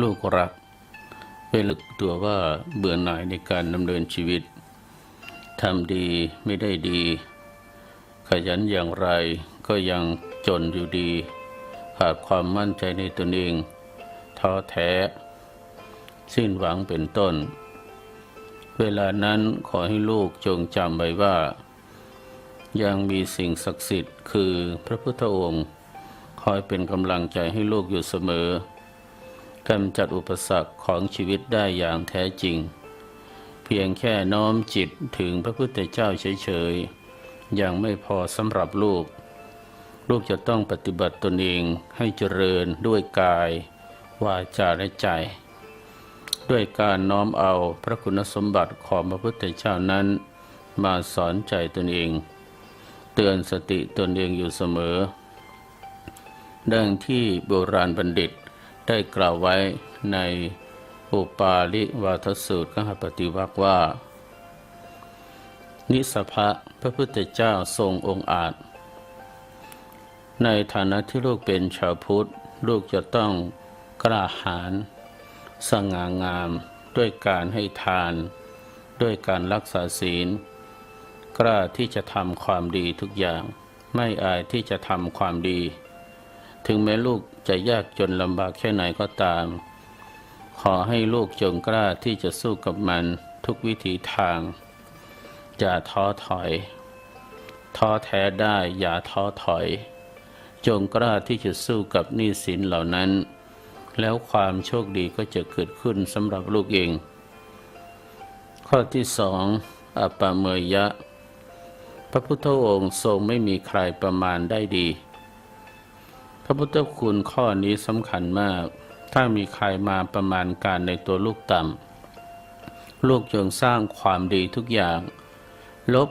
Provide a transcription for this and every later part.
ลูกรักเวลาตัวว่าเบื่อหน่ายในการดำเนินชีวิตทำดีไม่ได้ดี ขยันอย่างไรก็ยังจนอยู่ดี ขาดความมั่นใจในตนเอง ท้อแท้ สิ้นหวังเป็นต้น เวลานั้นขอให้ลูกจงจำไว้ว่า ยังมีสิ่งศักดิ์สิทธิ์คือพระพุทธองค์ คอยเป็นกำลังใจให้ลูกอยู่เสมอ กำจัดอุปสรรคของชีวิตได้อย่างแท้จริง เพียงแค่น้อมจิตถึงพระพุทธเจ้าเฉยๆยังไม่พอสำหรับลูก ลูกจะต้องปฏิบัติตนเองให้เจริญด้วยกาย วาจาและใจ ด้วยการน้อมเอาพระคุณสมบัติของพระพุทธเจ้านั้น มาสอนใจตนเอง เตือนสติตนเองอยู่เสมอดังที่โบราณบัณฑิต ได้กล่าวไว้ในอุปาลิวาทสูตรขหปฏิวักว่า นิสภะพระพุทธเจ้าทรงองค์อาจ ในฐานะที่ลูกเป็นชาวพุทธ ลูกจะต้องกล้าหาญสง่างามด้วยการให้ทาน ด้วยการรักษาศีล กล้าที่จะทำความดีทุกอย่าง ไม่อายที่จะทำความดี ถึงแม้ลูกจะยากจนลำบากแค่ไหนก็ตาม ขอให้ลูกจงกล้าที่จะสู้กับมันทุกวิถีทาง อย่าท้อถอย ท้อแท้ได้อย่าท้อถอย จงกล้าที่จะสู้กับหนี้สินเหล่านั้น แล้วความโชคดีก็จะเกิดขึ้นสำหรับลูกเอง ข้อที่สองอปปเมยยะ พระพุทธองค์ทรงไม่มีใครประมาณได้ดี ระพุทธคุณข้อนี้สำคัญมาก ถ้ามีใครมาประมาณการในตัวลูกต่ำลูกจงสร้างความดีทุกอย่าง ลบ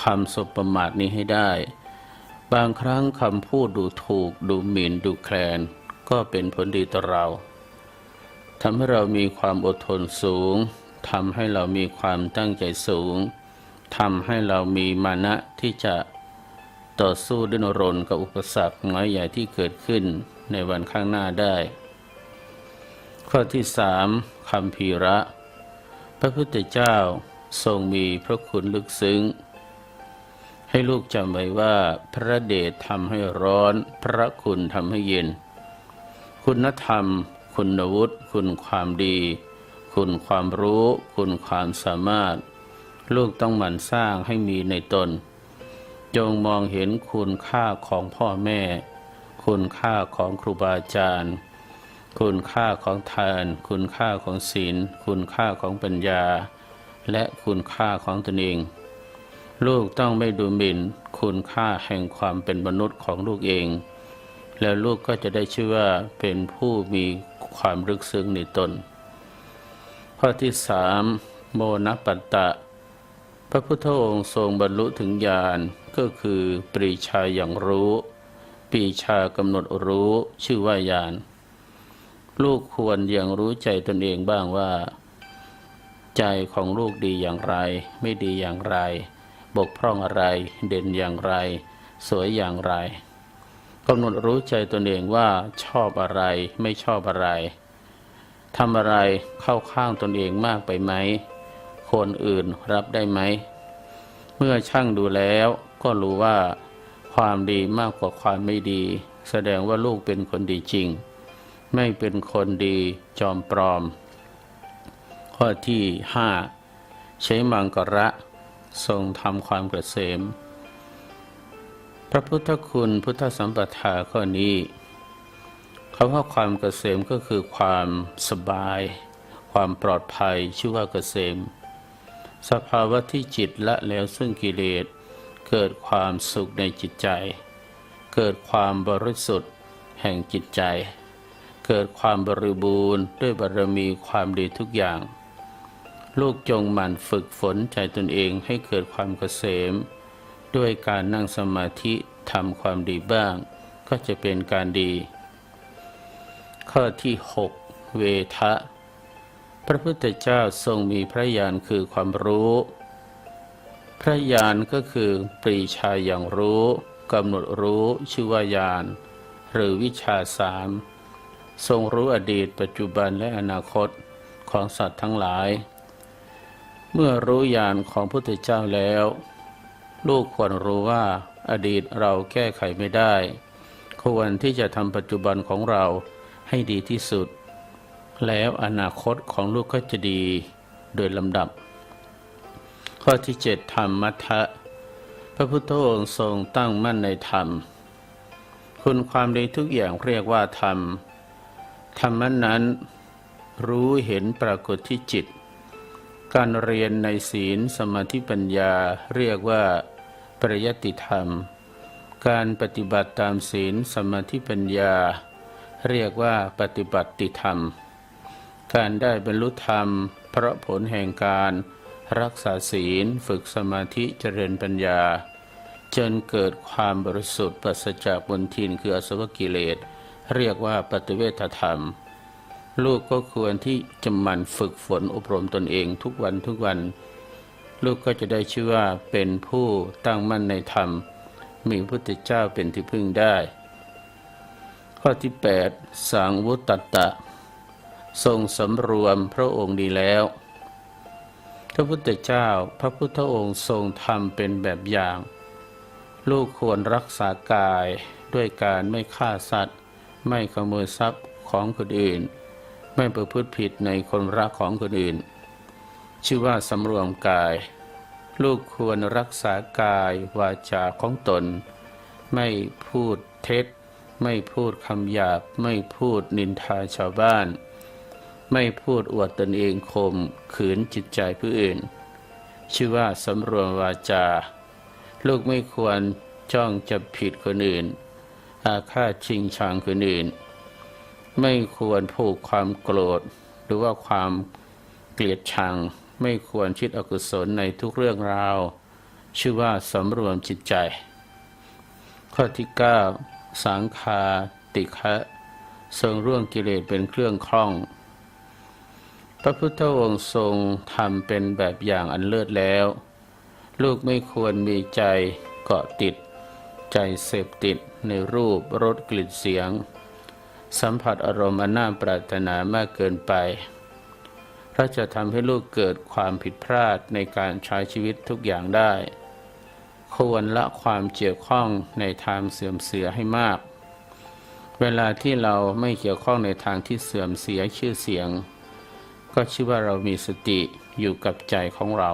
คำสบประมาทนี้ให้ได้ บางครั้งคำพูดดูถูก ดูหมิ่นดูแคลน ก็เป็นผลดีต่อเราทำให้เรามีความอดทนสูงทำให้เรามีความตั้งใจสูงทำให้เรามีมานะที่จะ ต่อสู้ดิ้นรนกับอุปสรรคน้อยใหญ่ที่เกิดขึ้นในวันข้างหน้าได้ ข้อที่สามคำพีระ พระพุทธเจ้าทรงมีพระคุณลึกซึ้ง ให้ลูกจำไว้ว่าพระเดชทำให้ร้อน พระคุณทำให้เย็น คุณธรรม คุณวุฒิคุณความดี คุณความรู้ คุณความสามารถ ลูกต้องหมั่นสร้างให้มีในตน จงมองเห็นคุณค่าของพ่อแม่ คุณค่าของครูบาอาจารย์ คุณค่าของทาน คุณค่าของศีล คุณค่าของปัญญา และคุณค่าของตนเอง ลูกต้องไม่ดูหมิ่น คุณค่าแห่งความเป็นมนุษย์ของลูกเอง แล้วลูกก็จะได้ชื่อว่าเป็นผู้มีความลึกซึ้งในตน ข้อที่สามโมนปัตตะ พระพุทธองค์ทรงบรรลุถึงญาณก็คือปรีชาอย่างรู้ปรีชากำหนดรู้ชื่อว่าญาณลูกควรยังรู้ใจตนเองบ้างว่า ใจของลูกดีอย่างไร ไม่ดีอย่างไร บกพร่องอะไร เด่นอย่างไร สวยอย่างไรกำหนดรู้ใจตนเองว่าชอบอะไรไม่ชอบอะไรทำอะไรเข้าข้างตนเองมากไปไหม คนอื่นรับได้ไหม เมื่อช่างดูแล้วก็รู้ว่าความดีมากกว่าความไม่ดี แสดงว่าลูกเป็นคนดีจริง ไม่เป็นคนดีจอมปลอม ข้อที่ห้าใช้มังกระทรงทำความกระเกษมพระพุทธคุณพุทธสัมปทาข้อนี้คำว่าความเกษมก็คือความสบาย ความปลอดภัยชื่อว่าเกษม สภาวะที่จิตละแล้วซึ่งกิเลส เกิดความสุขในจิตใจ เกิดความบริสุทธิ์แห่งจิตใจ เกิดความบริบูรณ์ด้วยบารมีความดีทุกอย่าง ลูกจงหมั่นฝึกฝนใจตนเองให้เกิดความเกษม ด้วยการนั่งสมาธิทำความดีบ้าง ก็จะเป็นการดี ข้อที่ 6 เวทะ พระพุทธเจ้าทรงมีพระญาณคือความรู้ พระญาณก็คือปรีชาอย่างรู้กำหนดรู้ชื่อว่าญาณหรือวิชาสามทรงรู้อดีตปัจจุบันและอนาคตของสัตว์ทั้งหลาย เมื่อรู้ญาณของพุทธเจ้าแล้ว ลูกควรรู้ว่าอดีตเราแก้ไขไม่ได้ ควรที่จะทำปัจจุบันของเราให้ดีที่สุด แล้วอนาคตของลูกก็จะดีโดยลำดับ ข้อที่เจ็ดธรรมมัทะพระพุทธองค์ทรงตั้งมั่นในธรรม คุณความดีทุกอย่างเรียกว่าธรรม ธรรมนั้นรู้เห็นปรากฏที่จิต การเรียนในศีลสมาธิปัญญาเรียกว่า ปริยติธรรม การปฏิบัติตามศีลสมาธิปัญญา เรียกว่าปฏิบัติธรรม การได้บรรลุธรรม เพราะผลแห่งการรักษาศีลฝึกสมาธิเจริญปัญญา จนเกิดความบริสุทธิ์ปราศจากบนทินคืออสวกิเลส เรียกว่าปฏิเวทธรรม ลูกก็ควรที่จะหมั่นฝึกฝนอบรมตนเองทุกวันทุกวัน ลูกก็จะได้ชื่อว่าเป็นผู้ตั้งมั่นในธรรม มีพระพุทธเจ้าเป็นที่พึ่งได้ ข้อที่ 8 สังวุตตะ ทรงสำรวมพระองค์ดีแล้ว พระพุทธเจ้าพระพุทธองค์ทรงทำเป็นแบบอย่าง ลูกควรรักษากายด้วยการไม่ฆ่าสัตว์ ไม่ขโมยทรัพย์ของคนอื่น ไม่ประพฤติผิดในคนรักของคนอื่น ชื่อว่าสำรวมกาย ลูกควรรักษากายวาจาของตน ไม่พูดเท็จ ไม่พูดคำหยาบ ไม่พูดนินทาชาวบ้าน ไม่พูดอวดตนเองข่มขืนจิตใจผู้อื่น ชื่อว่าสำรวมวาจา ลูกไม่ควรจ้องจับผิดคนอื่น อาฆาตชิงชังคนอื่น ไม่ควรผูกความโกรธ หรือว่าความเกลียดชัง ไม่ควรคิดอกุศลในทุกเรื่องราว ชื่อว่าสำรวมจิตใจ ข้อที่ 9 สังคาติคะทรงร่วงกิเลสเป็นเครื่องคล่อง พระพุทธองค์ทรงทำเป็นแบบอย่างอันเลิศแล้ว ลูกไม่ควรมีใจเกาะติด ใจเสพติดในรูปรสกลิ่นเสียง สัมผัสอารมณ์อันน่าปรารถนามากเกินไปเพราะจะทำให้ลูกเกิดความผิดพลาดในการใช้ชีวิตทุกอย่างได้ ควรละความเกี่ยวข้องในทางเสื่อมเสียให้มาก เวลาที่เราไม่เกี่ยวข้องในทางที่เสื่อมเสียชื่อเสียง ก็ชื่อว่าเรามีสติอยู่กับใจของเรา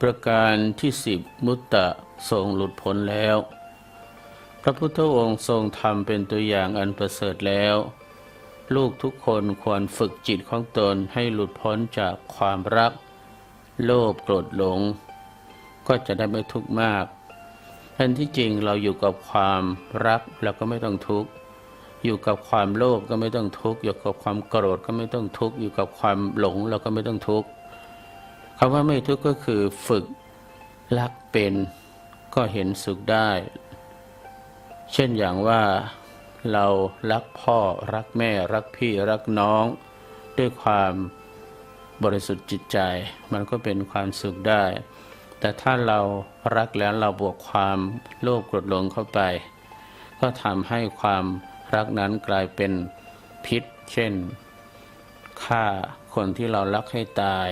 ประการที่สิบมุตตะทรงหลุดพ้นแล้ว พระพุทธองค์ทรงทำเป็นตัวอย่างอันประเสริฐแล้ว ลูกทุกคนควรฝึกจิตของตนให้หลุดพ้นจากความรัก โลภโกรธหลง ก็จะได้ไม่ทุกข์มากแทนที่จริงเราอยู่กับความรักเราก็ไม่ต้องทุกข์ อยู่กับความโลภก็ไม่ต้องทุกข์อยู่กับความโกรธก็ไม่ต้องทุกข์อยู่กับความหลงเราก็ไม่ต้องทุกข์คำว่าไม่ทุกข์ก็คือฝึกรักเป็นก็เห็นสุขได้ เช่นอย่างว่าเรารักพ่อรักแม่รักพี่รักน้อง ด้วยความบริสุทธิ์จิตใจ มันก็เป็นความสุขได้ แต่ถ้าเรารักแล้วเราบวกความโลภโกรธหลงเข้าไป ก็ทำให้ความ รักนั้นกลายเป็นพิษ เช่นฆ่าคนที่เรารักให้ตาย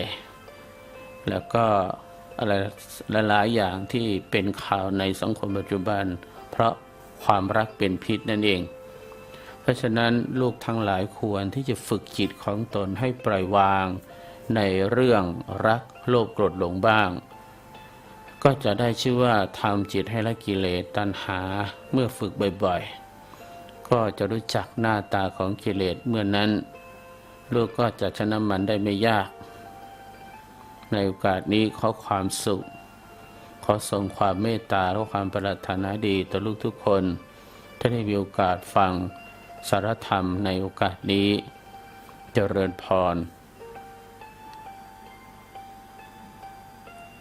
แล้วก็อะไรหลายๆอย่างที่เป็นข่าวในสังคมปัจจุบัน เพราะความรักเป็นพิษนั่นเอง เพราะฉะนั้นลูกทั้งหลายควรที่จะฝึกจิตของตนให้ปล่อยวางในเรื่องรักโลภโกรธหลงบ้าง ก็จะได้ชื่อว่าทำจิตให้ละกิเลสตัณหาเมื่อฝึกบ่อยๆ ก็จะรู้จักหน้าตาของกิเลสเมื่อนั้น ลูกก็จะชนะมันได้ไม่ยาก ในโอกาสนี้ขอความสุข ขอส่งความเมตตาและความปรารถนาดีต่อลูกทุกคนถ้าได้มีโอกาสฟังสารธรรมในโอกาสนี้เจริญพร